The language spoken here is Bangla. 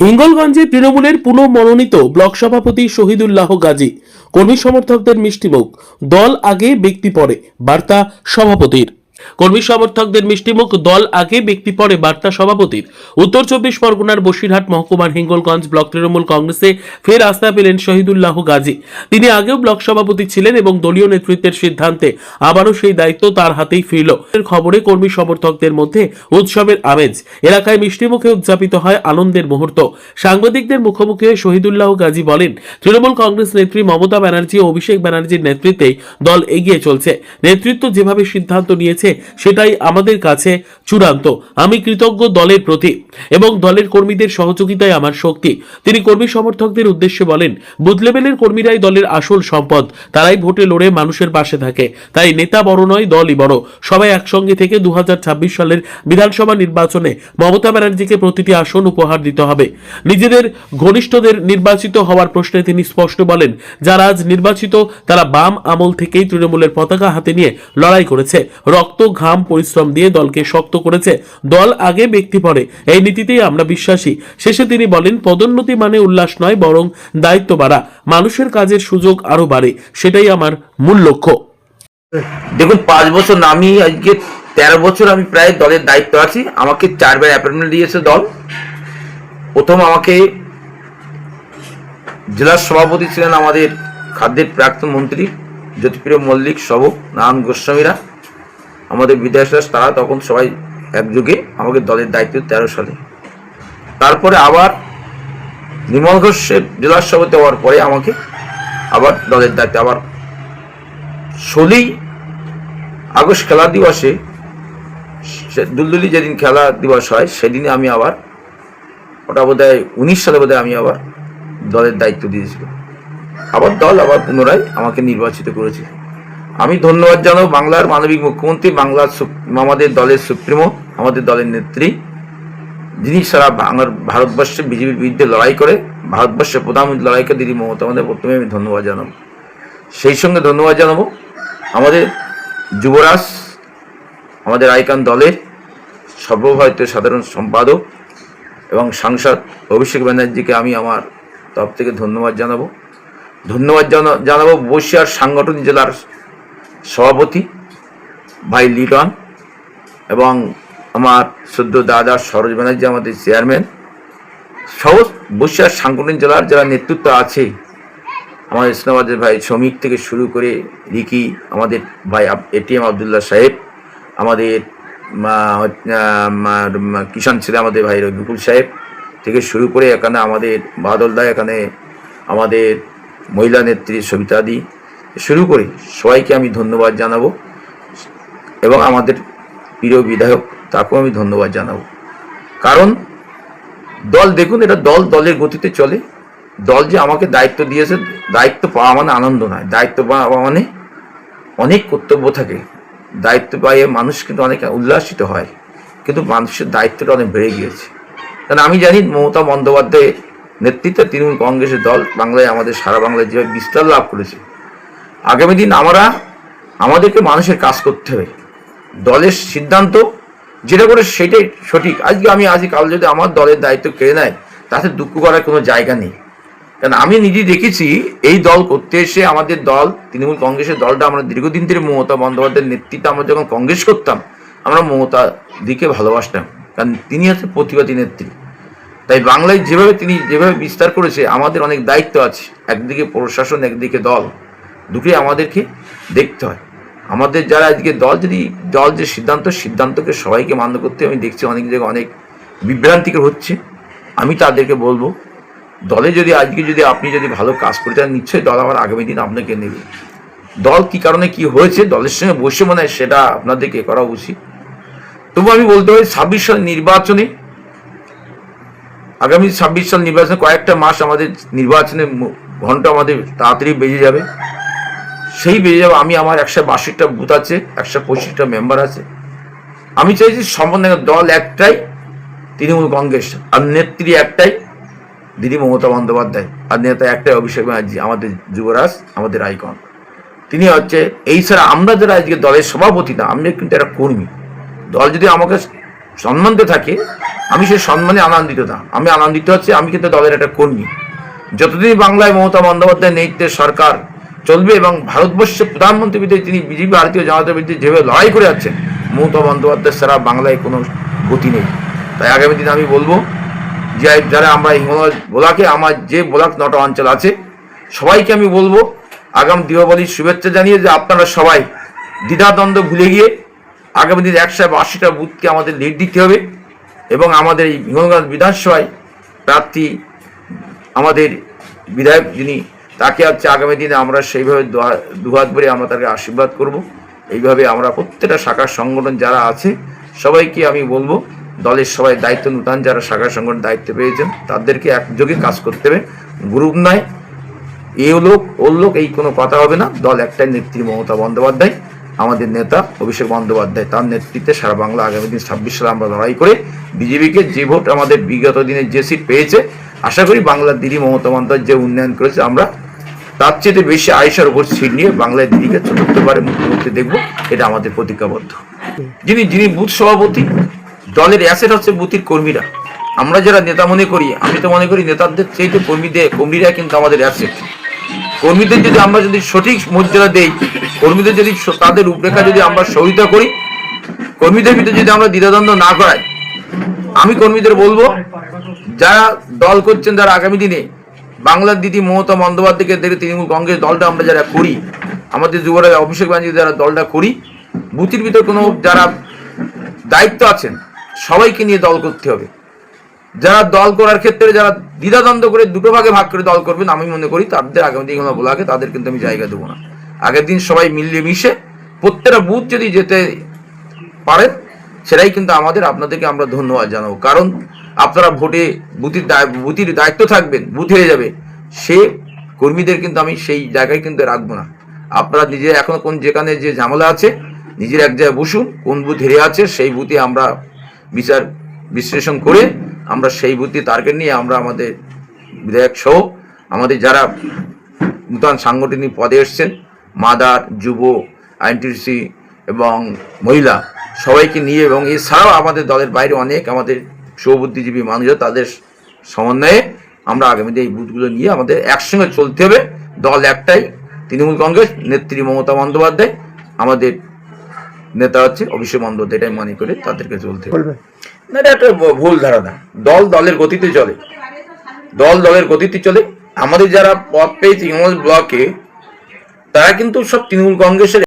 হিঙ্গলগঞ্জে তৃণমূলের পুনঃ মনোনীত ব্লক সভাপতি শহীদুল্লাহ গাজী। কর্মী সমর্থকদের মিষ্টিমুখ। দল আগে ব্যক্তি পরে বার্তা সভাপতির। কর্মী সমর্থকদের মিষ্টিমুখ দল আগে, ব্যক্তি পরে, বার্তা সভাপতির। উত্তর চব্বিশ পরগনার বসিরহাট মহকুমার হিঙ্গলগঞ্জ ব্লক তৃণমূল কংগ্রেসে ফের আস্থা পেলেন শহীদুল্লাহ গাজী। তিনি আগেও ব্লক সভাপতি ছিলেন এবং দলীয় নেতৃত্বের সিদ্ধান্তে আবারও সেই দায়িত্ব তার হাতেই ফিরল। এর খবরে কর্মী সমর্থকদের মধ্যে উৎসবের আমেজ। এলাকায় মিষ্টিমুখে উদযাপিত হয় আনন্দের মুহূর্ত। সাংবাদিকদের মুখোমুখি হয়ে শহীদুল্লাহ গাজী বলেন, তৃণমূল কংগ্রেস নেত্রী মমতা ব্যানার্জি ও অভিষেক ব্যানার্জির নেতৃত্বেই দল এগিয়ে চলছে। নেতৃত্ব যেভাবে সিদ্ধান্ত নিয়েছে সেটাই আমাদের কাছে চূড়ান্ত। আমি কৃতজ্ঞ দলের প্রতি এবং দলের কর্মীদের সহযোগিতায় আমার শক্তি। তিনি কর্মী সমর্থকদের উদ্দেশ্যে বলেন, বুথ লেভেলের কর্মীরাই দলের আসল সম্পদ। তারাই ভোটে লড়ে মানুষের পাশে থাকে। তাই নেতা বড় নয়, দলই বড়। সবাই একসঙ্গে থেকে দু সালের বিধানসভা নির্বাচনে মমতা ব্যানার্জিকে প্রতিটি আসন উপহার দিতে হবে। নিজেদের ঘনিষ্ঠদের নির্বাচিত হওয়ার প্রশ্নে তিনি স্পষ্ট বলেন, যারা আজ নির্বাচিত, তারা বাম আমল থেকেই তৃণমূলের পতাকা হাতে নিয়ে লড়াই করেছে। রক্ত ঘাম পরিশ্রম দিয়ে দলকে শক্ত করেছে। দল আগে ব্যক্তি পরে। এই নীতিতেই আমরা বিশ্বাসী। শেষে তিনি বলেন, পদোন্নতি মানে উল্লাস নয়, বরং দায়িত্ব বাড়া। মানুষের কাজের সুযোগ আরও বাড়ে। সেটাই আমার মূল লক্ষ্য। দেখুন, পাঁচ বছর আমি আজকে তেরো বছর আমি প্রায় দলের দায়িত্ব আছি। আমাকে চারবার অ্যাপয়েন্টমেন্ট দিয়েছে দল। প্রথম আমাকে জেলার সভাপতি ছিলেন আমাদের খাদ্যের প্রাক্তন মন্ত্রী, জ্যোতিপ্রিয় মল্লিক সব নারায়ণ গোস্বামীরা। আমাদের বিধায়ক তারা তখন সবাই একযোগে আমাকে দলের দায়িত্ব তেরো সালে। তারপরে আবার নির্মল ঘোষের জেলার সভাপতি হওয়ার পরে আমাকে আবার দলের দায়িত্ব আবার ষোলোই আগস্ট খেলা দিবসে দুলদুলি যেদিন খেলা দিবস হয় সেদিনে আমি আবার ওটা বোধ হয় উনিশ সালে বোধ আমি আবার দলের দায়িত্ব দিয়েছিল আবার দল আবার পুনরায় আমাকে নির্বাচিত করেছে আমি ধন্যবাদ জানাব বাংলার মানবিক মুখ্যমন্ত্রী, বাংলার আমাদের দলের সুপ্রিমো, আমাদের দলের নেত্রী, যিনি সারা বাংলার, ভারতবর্ষে বিজেপির বিরুদ্ধে লড়াই করে, ভারতবর্ষের প্রধানমন্ত্রী লড়াই করে দিদি মমতা আমাদের প্রথমে আমি ধন্যবাদ জানাব। সেই সঙ্গে ধন্যবাদ জানাব আমাদের যুবরাজ, আমাদের আইকান দলের সর্বভারতীয় সাধারণ সম্পাদক এবং সাংসদ অভিষেক ব্যানার্জিকে আমি আমার তরফ থেকে ধন্যবাদ জানাব। ধন্যবাদ জানা- জানাব বসিয়ার সাংগঠনিক জেলার সভাপতি, ভাই লিটন এবং আমার সদ্য দাদা সরোজ ব্যানার্জি, আমাদের চেয়ারম্যান, সহ বসিয়ার সাংগঠনিক জেলার যারা নেতৃত্ব আছে আমাদের ইসলামাবাদের ভাই শ্রমিক থেকে শুরু করে রিকি, আমাদের ভাই এটিএম আবদুল্লাহ সাহেব, আমাদের কিষাণ ছেলে, আমাদের ভাই রবিপুল সাহেব থেকে শুরু করে এখানে আমাদের বাদল দা এখানে আমাদের মহিলা নেত্রী সবিতাদি শুরু করে। সবাইকে আমি ধন্যবাদ জানাব এবং আমাদের প্রিয় বিধায়ক তাকেও আমি ধন্যবাদ জানাব। কারণ দল দেখুন, এটা দল দলের গতিতে চলে। দল যে আমাকে দায়িত্ব দিয়েছে, দায়িত্ব পাওয়া মানে আনন্দ নয়। দায়িত্ব পাওয়া মানে অনেক কর্তব্য থাকে। দায়িত্ব পাইয়ে মানুষ কিন্তু অনেক উল্লাসিত হয়। কিন্তু মানুষের দায়িত্বটা অনেক বেড়ে গিয়েছে। কারণ আমি জানি মমতা বন্দ্যোপাধ্যায়ের নেতৃত্বে তৃণমূল কংগ্রেসের দল বাংলায়, আমাদের সারা বাংলায় যেভাবে বিস্তার লাভ করেছে আগামী দিন আমরা আমাদেরকে মানুষের কাজ করতে হবে। দলের সিদ্ধান্ত, যেটা করে সেটাই সঠিক। আজকে আমি আজ কাল যদি আমার দলের দায়িত্ব কেড়ে নেয়, তাতে দুঃখ করার কোনো জায়গা নেই। কারণ আমি নিজে দেখেছি, এই দল করতে এসে আমাদের দল, তৃণমূল কংগ্রেসের দলটা আমরা দীর্ঘদিন ধরে মমতা বন্দ্যোপাধ্যায়ের নেতৃত্বে আমরা যখন কংগ্রেস করতাম, আমরা মমতা দিকে ভালোবাসতাম। কারণ তিনি হচ্ছে প্রতিবাদী নেত্রী। তাই বাংলায় যেভাবে তিনি যেভাবে বিস্তার করেছে, আমাদের অনেক দায়িত্ব আছে। একদিকে প্রশাসন, একদিকে দল। দুটোই আমাদেরকে দেখতে হয়। আমাদের যারা আজকে দল, যদি দল যে সিদ্ধান্ত, সিদ্ধান্তকে সবাইকে মান্য করতে, আমি দেখছি অনেক জায়গায় অনেক বিভ্রান্তিকর হচ্ছে। আমি তাদেরকে বলব, দলে যদি আজকে যদি আপনি যদি ভালো কাজ করে চান নিশ্চয়ই দল আবার আগামী দিন আপনাকে নেবে। দল কি কারণে কি হয়েছে, দলের সঙ্গে বসে মনে হয় সেটা আপনাদেরকে করা উচিত। তবু আমি বলতে পারি, ছাব্বিশ সাল নির্বাচনে, আগামী ছাব্বিশ সাল নির্বাচনে কয়েকটা মাস আমাদের নির্বাচনের মু- ঘণ্টা আমাদের তাড়াতাড়ি বেজে যাবে। সেই বেজে যাবে, আমি আমার একশো বাষট্টিটা বুথ আছে, একশো পঁচিশটা মেম্বার আছে। আমি চাইছি সম্বন্ধে দল একটাই তৃণমূল কংগ্রেস, আর নেত্রী একটাই দিদি মমতা বন্দ্যোপাধ্যায়, আর নেতা একটাই অভিষেক ব্যানার্জি, আমাদের যুবরাজ, আমাদের আইকন। তিনি হচ্ছে, এই ছাড়া আমরা যারা আজকে দলের সভাপতি না, আমরা কিন্তু একটা কর্মী। দল যদি আমাকে সম্মান দিয়ে থাকে, আমি সে সম্মানে আনন্দিত না। আমি আনন্দিত হচ্ছে, আমি কিন্তু দলের একটা কর্মী। যতদিন বাংলায় মমতা বন্দ্যোপাধ্যায়ের নেতৃত্বের সরকার চলবে এবং ভারতবর্ষের প্রধানমন্ত্রী বিরুদ্ধে তিনি বিজেপি, ভারতীয় জনতা বিরুদ্ধে যেভাবে লড়াই করে যাচ্ছেন মমতা বন্দ্যোপাধ্যায় সারা বাংলায় কোনো গতি নেই। তাই আগামী দিনে আমি বলব যে, যারা আমরা হিমালয় বোলাকে, আমার যে বোলাক নটা অঞ্চল আছে, সবাইকে আমি বলব, আগাম দীপাবলির শুভেচ্ছা জানিয়ে যে আপনারা সবাই দ্বিধাদ্বন্দ্ব ভুলে গিয়ে আগামী দিনে একশো আশিটা বুথকে আমাদের লিড দিতে হবে এবং আমাদের এই হিঙ্গলগঞ্জ বিধানসভায় প্রার্থী আমাদের বিধায়ক যিনি তাকে হচ্ছে আগামী দিনে আমরা সেইভাবে দুহাত ভরে আমরা তাকে আশীর্বাদ করব। এইভাবে আমরা প্রত্যেকটা শাখার সংগঠন যারা আছে, সবাইকে আমি বলব, দলের সবাই দায়িত্ব নূতন যারা শাখা সংগঠন দায়িত্ব পেয়েছেন, তাদেরকে একযোগে কাজ করতে হবে। গ্রুপ নয় এ লোক ওর লোক, এই কোনো কথা হবে না। দল একটাই নেত্রী মমতা বন্দ্যোপাধ্যায়, আমাদের নেতা অভিষেক বন্দ্যোপাধ্যায়। তার নেতৃত্বে সারা বাংলা আগামী দিন ছাব্বিশ সালে আমরা লড়াই করে বিজেপিকে যে ভোট আমাদের বিগত দিনে যে সিট পেয়েছে, আশা করি বাংলার দিদি মমতা বন্দ্যোপাধ্যায় যে উন্নয়ন করেছে, আমরা তার চেয়ে বেশি আয়সার উপর সিট নিয়ে বাংলার দিদিকে চতুর্থবারে মুখ্যমন্ত্রী দেখব, এটা আমাদের প্রতিজ্ঞাবদ্ধ। যিনি যিনি বুথ সভাপতি, দলের অ্যাসেট হচ্ছে বুথের কর্মীরা। আমরা যারা নেতা মনে করি, আমি তো মনে করি নেতাদের চাইতে কর্মীদের, কর্মীরা কিন্তু আমাদের অ্যাসেট কর্মীদের যদি আমরা যদি সঠিক মর্যাদা দেই, কর্মীদের যদি তাদের রূপরেখা যদি আমরা সহিতা করি, কর্মীদের ভিতরে যদি আমরা দ্বিধাদ্বন্দ্ব না করাই, আমি কর্মীদের বলব, যারা দল করছেন, যারা আগামী দিনে বাংলার দিদি মমতা বন্দ্যোপাধ্যায়কে দেখে তৃণমূল কংগ্রেস দলটা আমরা যারা করি, আমাদের যুবরাজ, অভিষেক ব্যানার্জি যারা দলটা করি, বুথের ভিতর কোনো যারা দায়িত্ব আছেন, সবাইকে নিয়ে দল করতে হবে। যারা দল করার ক্ষেত্রে যারা দ্বিধাদ্বন্দ্ব করে দুটো ভাগে ভাগ করে দল করবেন, আমি মনে করি তাদের আগামী দিন বলাকে তাদের কিন্তু আমি জায়গা দেবো না। আগের দিন সবাই মিলিয়ে মিশে প্রত্যেকটা বুথ যদি যেতে পারেন, সেটাই কিন্তু আমাদের, আপনাদেরকে আমরা ধন্যবাদ জানাব। কারণ আপনারা ভোটে বুথির বুথের দায়িত্ব থাকবেন, বুথ হয়ে যাবে। সে কর্মীদের কিন্তু আমি সেই জায়গায় কিন্তু রাখব না। আপনারা নিজে এখন কোন যেখানে যে ঝামেলা আছে, নিজের এক জায়গায় বসুন, কোন বুথ হেরে আছে সেই বুথে আমরা বিচার বিশ্লেষণ করে আমরা সেই বুথে টার্গেট নিয়ে আমরা আমাদের বিধায়ক সহ আমাদের যারা নূতন সাংগঠনিক পদে এসছেন, মাদার, যুব, আইনটিসি এবং মহিলা সবাইকে নিয়ে এবং এছাড়াও আমাদের দলের বাইরে অনেক আমাদের সৌবুদ্ধিজীবী মানুষরা তাদের সমন্বয়ে আমরা আগামীতে এই বুথগুলো নিয়ে আমাদের একসঙ্গে চলতে হবে। দল একটাই তৃণমূল কংগ্রেস নেত্রী মমতা বন্দ্যোপাধ্যায়। আমাদের নেতা হচ্ছে অভিষেক বন্দ্যোপাধ্যায় এটাই মনে করে তাদেরকে চলতে হবে। না এটা একটা ভুল ধারণা। দল দলের গতিতে চলে। দল দলের গতিতে চলে। আমাদের যারা পদ পেয়েছে হিমালয় ব্লকে তারা কিন্তু সব তৃণমূল কংগ্রেসের